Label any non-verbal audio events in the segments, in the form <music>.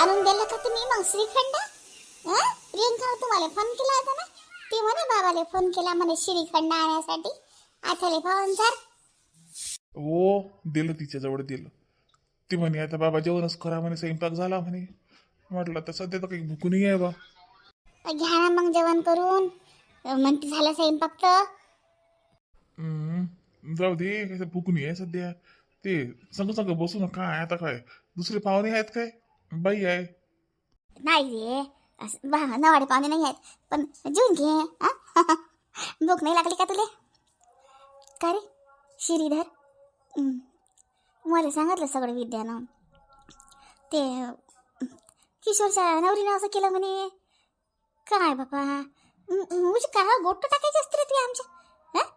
आणून दिला का तुम्ही मग श्रीखंड? हं? प्रियंका तुम्हाला फोन केला होता ना? ते म्हणे बाबाले फोन केला म्हणे श्रीखंड आणण्यासाठी आठवले पाहुणचार हो दिलं तिच्याजवळ दिलं. ती म्हणे आता बाबा जेवणच करा म्हणे स्वयंपाक झाला म्हणे. म्हटलं तर सध्या तर काही भुकूनही आहे बा. घ्या ना मग जेवण करून. म्हणते झालं स्वयंपाक तर. हम्म, जाऊ दे कसं भुकून आहे सध्या. ते संग संग बसू ना काय आता काय दुसरे पाहुणे आहेत काय? बाई आहे. नाही रे असं बा नवाडे पाहुणे नाही आहेत. पण जेवून घे <laughs> भूक नाही लागली का तुले? का रे श्रीधर? हं. मला सांगितलं सगळं विद्यानं. ते किशोरच्या नवरीनं असं केलं म्हणे. काय बापा? म्हणजे काय गोट टाकायचे असते रे ती आमच्या? हं?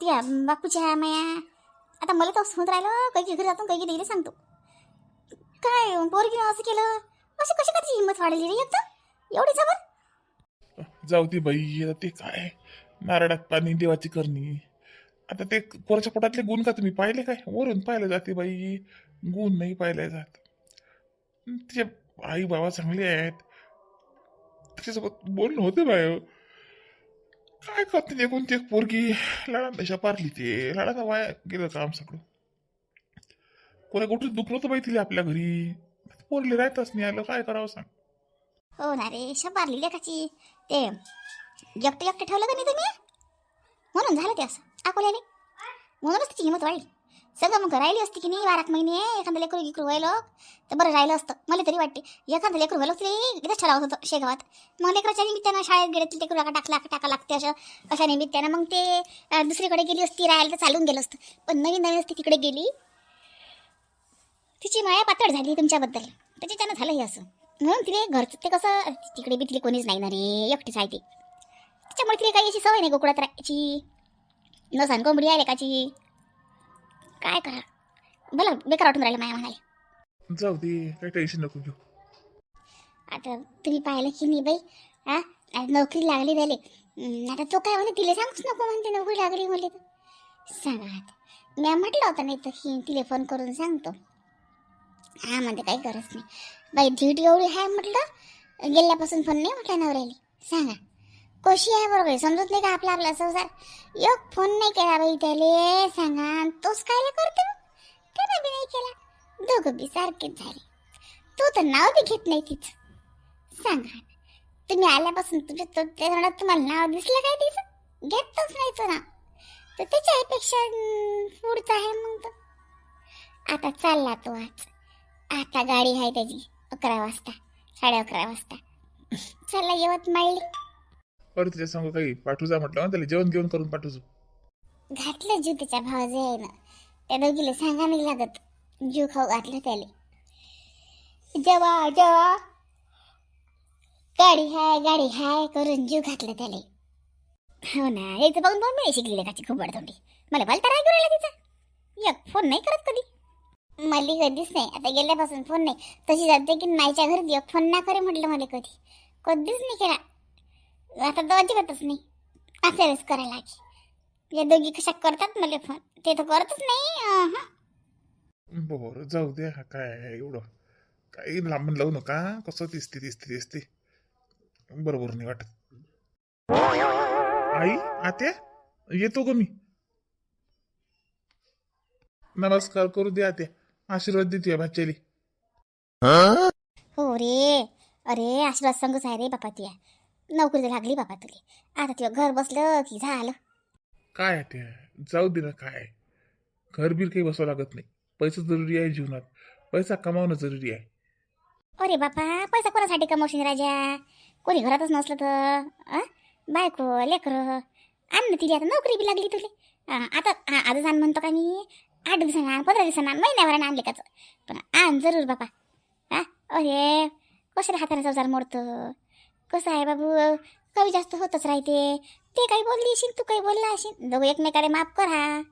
त्या बापूच्या माया. आता मला तर समज राहिलं काही घरी जातो काही दिले सांगतो. काय पोरगीनं असं केलं? अशी कशी करायची हिंमत वाढली रे एकदम? एवढी जबर जाऊ दे बाई आता ते काय? नारळात पाणी देवाची करणी. आता ते पोराच्या पोटातले गुण का तुम्ही पाहिले काय? वरून पाहिले जाते बाई. गुण नाही पाहिले जात. तिचे आई बाबा चांगले आहेत. त्याच्यासोबत बोलणं होते बाय काय करते ते कोणती एक पोरगी लाडा दशा पारली ते लाडाचा वाया गेलं काम सगळं. कोणा कुठं दुखलं तर बाई तिला आपल्या घरी. पोरले राहतच नाही आलं काय करावं सांग. हो ना रे शबारली लेखाची ते एकटं एकटं ठेवलं का नाही तुम्ही? म्हणून झालं ते असं. अकोल्याने म्हणूनच तिची हिंमत वाढली. सगळं मग राहिली असती की नाही बाराक महिने एखादं लेकरू गिकरू व्हायलो? तर बरं राहिलं असतं. मला तरी वाटते एखादं लेकरू व्हायलं तरी एकदाच ठरावत होतं शेगावात. मग लेकराच्या निमित्तानं शाळेत गेले तर लेकरू टाकला टाका लागते असं अशा निमित्तानं. मग ते दुसरीकडे गेली असती राहायला तर चालून गेलं असतं. पण नवीन नवीन असती तिकडे गेली तिची माया पातळ झाली तुमच्याबद्दल. त्याच्यानं झालं हे असं. म्हणून तिने घरचं ते कसं तिकडे बी तिला कोणीच नाही ना रे एकटीच आहे ती. त्याच्यामुळे तिला काही अशी सवय नाही गोकुळात राहायची. न सांग कोंबडी आहे लेकाची काय करा बोला बेकार वाटून राहिलं माया म्हणाले जाऊ दे काही टेन्शन नको घेऊ. आता तुम्ही पाहिलं की नाही बाई? हा? आज नोकरी लागली झाली आता तो काय म्हणे तिला सांगूच नको म्हणते नोकरी लागली म्हणले तर. सांगा आता. मी म्हटलं होतं नाही तर की तिला फोन करून सांगतो. हा म्हणते काही गरज नाही. बाई धीट एवढी आहे म्हटलं गेल्यापासून फोन नाही म्हटलं नवऱ्याली. सांगा. कशी आहे बरोबर समजत नाही का आपला आपला संसार? एक फोन नाही केला बाई त्याले. सांगा. आणि तोच कायला करते? त्याला बी नाही केला. दोघं बी सारखेच झाले. तू तर नाव बी घेत नाही तिचं. सांगा. तुम्ही आल्यापासून तुमच्या तो तोंडात तुम्हाला नाव दिसलं काय तिचं? घेतच नाही तो नाव. तर त्याच्यापेक्षा अं, पुढचं आहे मग तो. आता चालला तो आज. आता गाडी आहे त्याची. अकरा वाजता. साडे अकरा वाजता. चला येवत माळली अरे तिच्या सांग काही पाठवू जा म्हटलं ना त्याला. जेवण घेऊन करून पाठवू घातलं जीव त्याच्या भावाचे आहे ना त्या दोघीला सांगा नाही लागत. जीव खाऊ घातलं त्याले. जेव्हा जेव्हा गाडी हाय गाडी हाय करून जीव घातलं त्याले. हो ना याचं बघून बघून मी शिकली काची खूप बडतोंडी मला भलता राग येऊ राहिला तिचा. एक फोन नाही करत कधी. मला कधीच नाही. आता गेल्यापासून फोन नाही. तशी जाते की नाहीच्या घरी एक फोन ना करे म्हटलं मला कधी. कधीच नाही केला. आता तर अजिबातच नाही. आपल्यालाच करायला लागे या दोघी कशा करतात मला फोन? ते तर करतच नाही. अहं. बरं जाऊ दे काय एवढं? काही लांबून लावू नका. कसं दिसते दिसते दिसते. बरोबर नाही वाटत. आई आत्या येतो ग मी? नमस्कार करू दे आत्या. आशीर्वाद देते भाच्याली. हो रे. अरे आशीर्वाद संगच आहे रे बापा तुया. नोकरी लागली बापा तुले. आता तुझं घर बसलं की झालं. काय आत्या जाऊ दे ना काय घर बीर काही बसावं लागत नाही. पैसा जरुरी आहे जीवनात. पैसा कमावणं जरुरी आहे. अरे बापा पैसा कोणासाठी कमवशील राजा? कोणी घरातच नसलं तर अं? बायको लेकरं. आण ना तिला आता नोकरी बी लागली तुले. अं, आता हा, आजच आण म्हणतो का मी? आठ दिवसांना आण पंधरा दिवसांना आण महिन्याभरानं आण लेकाचं पण आण जरूर बापा. हा? अरे कशाला हाताने संसार मोडतं? कसं आहे बाबू? कमी जास्त होतच राहते. ते काही बोलली असेल तू काही बोलला असेल दोघं एकमेकाला माफ कर. हा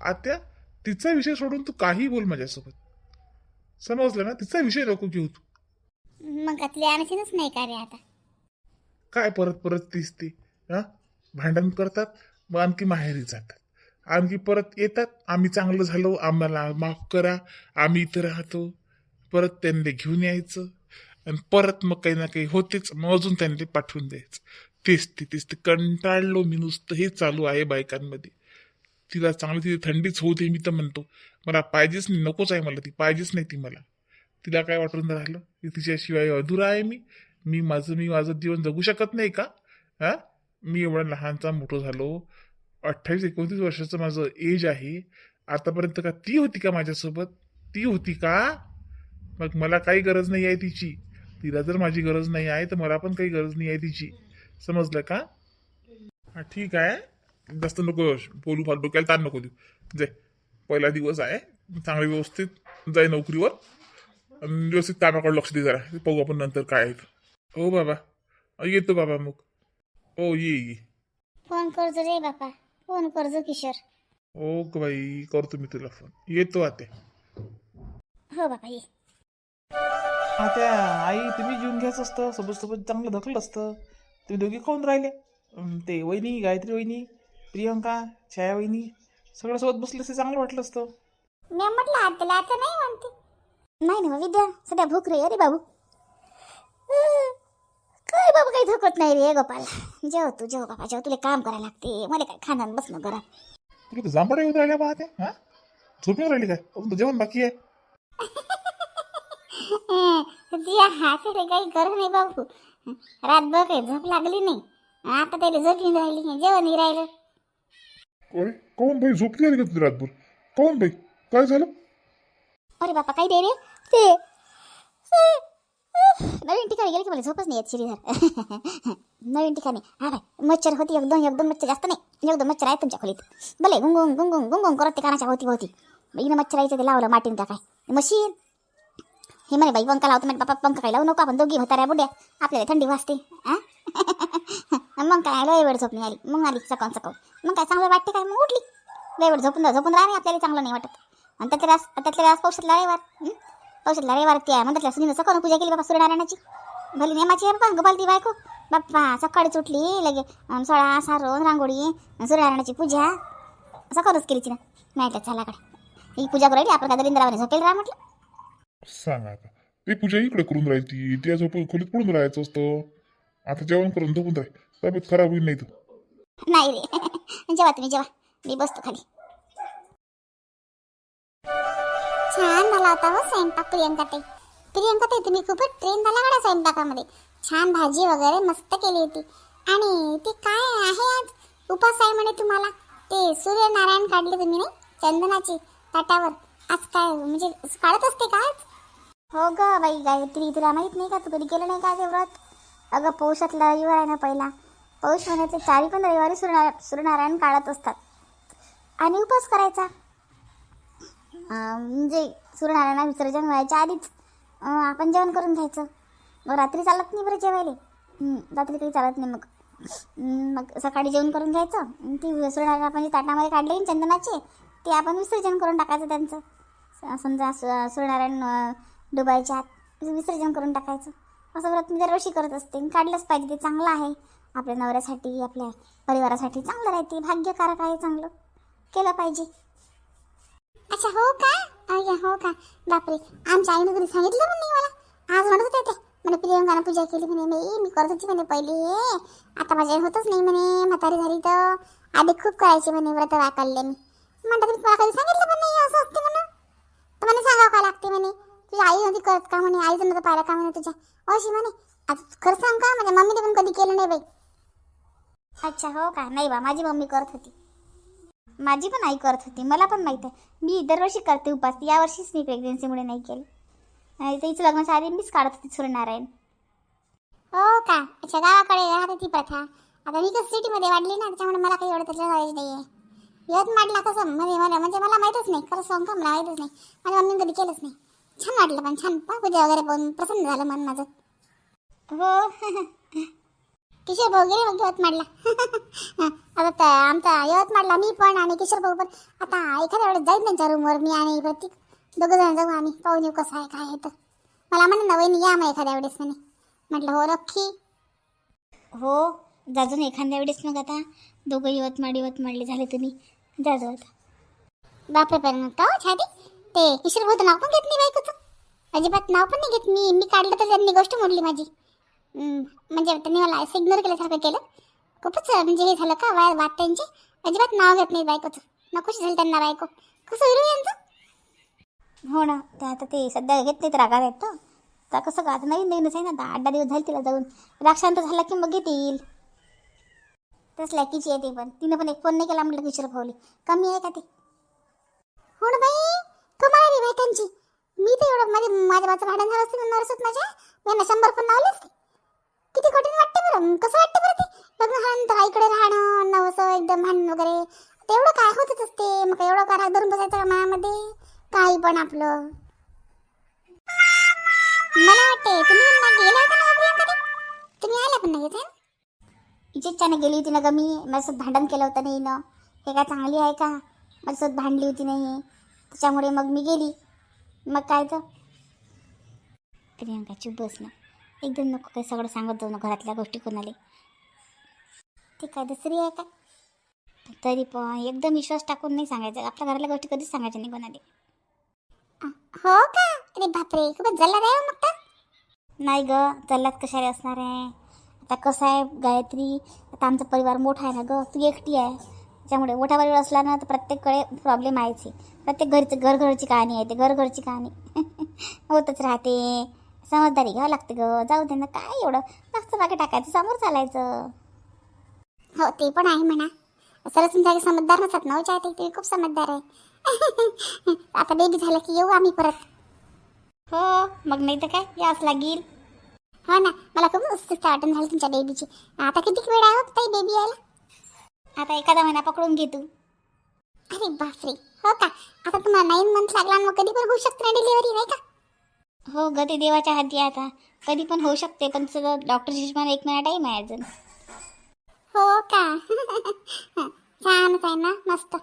आत्या तिचा विषय सोडून तू काही बोल माझ्यासोबत. समजलं ना? तिचा विषय नको घेऊ तू. मग आतले आणखीनच नाही का रे आता? काय परत परत तीच ती हा? भांडण करतात मग आणखी माहेरी जातात. आणखी परत येतात. आम्ही चांगलं झालो आम्हाला माफ करा. आम्ही इथं राहतो. परत त्यांना घेऊन यायचं. आणि परत मग काही ना काही होतेच. मग अजून त्यांना पाठवून द्यायचं. तेच ते तेच ते कंटाळलो मी नुसतं. हे चालू आहे बायकांमध्ये. तिला चांगली तिथे थंडीच होऊ दे मी तर म्हणतो. मला पाहिजेच नाही. नकोच आहे मला ती. पाहिजेच नाही ती मला. तिला काय वाटून राहिलं? की तिच्याशिवाय अधुरा आहे मी. मी माझं मी माझं जीवन जगू शकत नाही का? हा? मी एवढा लहानचा मोठं झालो. अठ्ठावीस एकोणतीस वर्षाचं माझं एज आहे. आतापर्यंत का ती होती का माझ्यासोबत? ती होती का? मग मला काही गरज नाही आहे तिची. तिला जर माझी गरज नाही आहे तर मला पण काही गरज नाही आहे तिची. समजलं का? हा ठीक आहे. जास्त नको बोलू फार डोक्याला ताण नको देऊ. जे पहिला दिवस आहे. चांगले व्यवस्थित जाय नोकरीवर. आणि व्यवस्थित कामाकडे लक्ष दे जरा. पाहू आपण नंतर काय आहे. हो बाबा. येतो बाबा मग. हो ये ये. फोन करतो रे बाबा फोन करजो किशोर. ग बाई करतो मी तुला फोन. येतो आता हो बापा ये. आता आई तुम्ही जेवून घ्यायचं असतं. सोबत सोबत चांगलं धकलं असतं. तुम्ही दोघी खाऊन राहिले. अं, ते वहिनी गायत्री वहिनी प्रियंका छाया वहिनी सगळं सोबत बसले असते चांगलं वाटलं असतं. मी म्हटलं आत्याला आता नाही म्हणते. नाही ना विद्या सध्या भूक रे अरे बाबू. बाबा काही धकत नाही रे गोपाल. जेव तू जेव बाबा जेव. तुला काम करायला लागते. मला काय खाणं बसणं घरात. तुला तर जांभळ्या येऊन राहिल्या पाहते हा? झोपून राहिली काय? अजून तर जेवण बाकी आहे. <laughs> हाताकडे काही कर नाही बाबू. रातभर काही झोप लागली नाही. आता त्याला झोप येऊन राहिली जेवण नाही राहिलं. अरे कोण बाई झोपली आली का तुझी रातभर? कोण बाई? काय झालं? अरे बापा काही दे रे. ते नवीन ठिकाणी गेले की मला झोपच नाही येत श्रीधर. <laughs> नवीन ठिकाणी. हा भाई मच्छर होती एकदम एकदम मच्छर जास्त नाही. एकदम मच्छर आहे तुमच्या खोलीत. भले गुंगुंग गुंगुंग गुंगुंग करत ते कानाच्या होती होती इनं मच्छर यायचं ते लावलं माटीन त्या काय. मशीन. हे म्हणे बाई पंखा लावतो म्हणजे बापा पंखा काय लावू नको आपण दोघी म्हाताऱ्या बुड्या. आपल्याला थंडी वाजते <laughs> मग काय लय वेळ झोप नाही आली. मग आली सकाळ सकाळ मग काय चांगलं वाटते काय? मग उठली. लय वेळ झोपून झोपून राहा आपल्याला चांगलं नाही वाटत. आणि त्यातल्या रास त्यातल्या रास पावसातला रविवार हं? पावसातला रविवार त्या म्हणतात सुनीनं सकाळून पूजा केली बाबा सूर्यनारायणाची. भली नेमाची आहे बाबा गोपाल ती बायको. बाप्पा सकाळीच उठली लगे सोळा सारोन रांगोळी सूर्यनारायणाची पूजा. सकाळच केली तिनं. माहिती झाल्याकडे ही पूजा करायची आपण काय इंद्रावाने झोपेल राहा म्हटलं. सांग आता. ती पूजा इकडे करून राहायची त्या झोप खोलीत पडून राहायचं असतं. आता जेवण करून झोपून राहील. तब्येत खराब होईल नाही तर. नाही रे. जेव्हा तुम्ही जेव्हा मी बसतो खाली. छान झाला होता हो स्वयंपाक प्रियंका ते प्रियंका ते तुम्ही खूपच ट्रेन झाला गड्या स्वयंपाकामध्ये. छान भाजी वगैरे मस्त केली होती. आणि ते काय आहे आज? उपास आहे म्हणे तुम्हाला. ते सूर्यनारायण काढले तुम्ही नाही? चंदनाची ताटावर. आज काय म्हणजे काढत असते का आज? हो ग बाई गायत्री तुला माहीत नाही का? तू कधी गेलं नाही का ते व्रत? अगं पौषातला रविवार आहे ना पहिला. पौष महिन्याचे चारी पण रविवारी सूर्यनारायण सूर्यनारायण काढत असतात. आणि उपास करायचा? म्हणजे सूर्यनारायणा विसर्जन व्हायच्या आधीच आपण जेवण करून घ्यायचं. मग रात्री चालत नाही बरं जेवायला. रात्री काही चालत नाही मग. मग सकाळी जेवण करून घ्यायचं. ती सूर्यनारायण आपण जे ताटामध्ये काढले चंदनाचे ते आपण विसर्जन करून टाकायचं त्यांचं. समजा सूर्यनारायण डुबायच्या आत विसर्जन करून टाकायचं. असं व्रत मी दरवर्षी करत असते. आणि काढलंच पाहिजे ते चांगलं आहे. आपल्या नवऱ्यासाठी आपल्या परिवारासाठी चांगलं राहते. भाग्यकारक आहे चांगलं. केलं पाहिजे. अच्छा हो का? अय्या हो का? बापरे. आमच्या आईनं कधी सांगितलं पण नाही मला. आज म्हणत होते ते. म्हणे प्रियंकानं पूजा केली म्हणे मी मी करत होती म्हणे पहिले. आता माझ्या आई होतच नाही म्हणे. म्हातारी झाली तर आधी खूप करायची म्हणे व्रत वाकालले मी. म्हणतात मी तुम्हाला कधी सांगितलं पण नाही असं असते म्हणून. तर म्हणे सांगावं का लागते म्हणे. तुझी आई नव्हती करत का? म्हणे. आई नव्हतं पाहिलं का? म्हणे तुझ्या. अशी म्हणे. आता खरं सांग का? माझ्या मम्मीने पण कधी केलं नाही बाई. अच्छा हो का? नाही बा माझी मम्मी करत होती. माझी पण आई करत होती मला पण माहीत आहे. मी दरवर्षी करते उपास यावर्षीच मी प्रेग्नेन्सीमुळे नाही केली. आणि तिचं लग्नाच्या आधी मीच काढत होती सूर्यनारायण. हो का? अच्छा गावाकडे राहत ती प्रथा. आता मी कसं सिटीमध्ये वाढली ना त्याच्यामुळे मला काही एवढं त्याचं नॉलेज नाही आहे यवतमाळला कसं? म्हणजे मला म्हणजे मला माहीतच नाही. खरं सांग का? मला माहीतच नाही. माझ्या मम्मीने कधी केलंच नाही. छान वाटलं पण छान. पा पूजा वगैरे पाहून. प्रसन्न झालं मन माझं. हो. <laughs> किशोर भाऊ गेले मग यवतमाळला. <laughs> आता त्या आमचा यवतमाळला मी पण आणि किशोर भाऊ पण. आता एखाद्या वेळेस जाईल त्यांच्या रूमवर मी आणि प्रतीक. दोघं जण जाऊ आम्ही. पाहून येऊ कसं आहे काय आहे तर. मला म्हणा ना वहिनी या मग एखाद्या वेळेस म्हणे. म्हटलं हो नक्की हो जाजू ना एखाद्या वेळेस मग आता. दोघं यवतमाळ यवतमाळले झाले तुम्ही. जाजू आता. बापरे पण का छाती ते किशोर भाऊ तर नाव पण घेत नाही बायकोचं. अजिबात नाव पण नाही घेत. मी मी काढलं तर त्यांनी गोष्ट मोडली माझी. म्हणजे त्यांनी मला असं इग्नोर केल्यासारखं केलं. खूपच म्हणजे हे झालं का वा वाद त्यांचे. अजिबात नाव घेत नाही बायकोचं. नकोशी झालं त्यांना बायको. कसं होईल हो यांचं? हो ना ते आता ते सध्या घेत नाहीत रागात आहेत तर आता कसं का आता नवीन नवीनच आहे ना आता आठ दहा दिवस झाले तिला जाऊन. राक्षांत झाला की मग घेतील तस लॅकीची आहे ती पण. तिनं पण एक फोन नाही केला म्हटलं किशोर भाऊली. कमी आहे का ते? हो ना बाई कमाल आहे बाई त्यांची. मी तर एवढं माझे माझ्या माझं भाडण झालं असतं नरसत माझ्या. यांना शंभर पण लावले असते. किती कठीण वाटते बरं? कसं वाटतं बरं ते? लग्न झाल्यानंतर आईकडे राहणं नवसं एकदम भांडण वगैरे. तेवढं काय होतच असते? मग एवढं काय धरून बसायचं का मनामध्ये? काही पण आपलं. मला वाटते तुम्ही ना गेला होता ना प्रियंका तुम्ही आल्या पण नाही येत आहे इच्छाने गेली होती ना गमी माझ्यासोबत भांडण केलं होतं नाही ना हे काय चांगली आहे का? माझ्यासोबत भांडली होती नाही त्याच्यामुळे मग मी गेली. मग काय तर? प्रियंकाची चुप बस ना. एकदम नको काही सगळं सांगत जाऊ ना घरातल्या गोष्टी कोणाला. ती काय दुसरी आहे का? तरी पण एकदम विश्वास टाकून नाही सांगायचं. आपल्या घरातल्या गोष्टी कधीच सांगायच्या नाही कोणाला. हो का? अरे बापरे खूपच जल्ला आहे मग तर. नाही ग चल्लात कशाला असणार आहे? आता कसं आहे गायत्री? आता आमचा परिवार मोठा आहे ना ग तू एकटी आहे. त्याच्यामुळे मोठा परिवार असला ना तर प्रत्येककडे प्रॉब्लेम आहेच. आहे प्रत्येक घरचं घर घरची कहाणी आहे ते घर घरची कहाणी. <laughs> होतच राहते. समजदारी घ्यावं लागते ग. जाऊ दे ना काय एवढं? जास्त मागे टाकायचं समोर चालायचं. हो ते पण आहे म्हणा. सरस तुमच्या समजदार नसतात ना विचार ते खूप समजदार आहे. <laughs> आता बेबी झालं की येऊ आम्ही परत. हो मग नाही तर काय? याच लागेल. हो ना मला खूप उत्सुकता वाटून झाली तुमच्या बेबीची आता किती वेळ आहे होत ताई बेबी यायला? आता एखादा महिना पकडून घे तू. अरे बापरे हो का? आता तुम्हाला नाईन मंथ लागला मग कधी पण होऊ शकते ना डिलिव्हरी नाही का? हो ग ते देवाच्या हाती आता. कधी पण होऊ शकते पण सगळं डॉक्टर हिशोबाने एक महिना टाईम आहे अजून. हो का? <laughs> छानच आहे ना मस्त.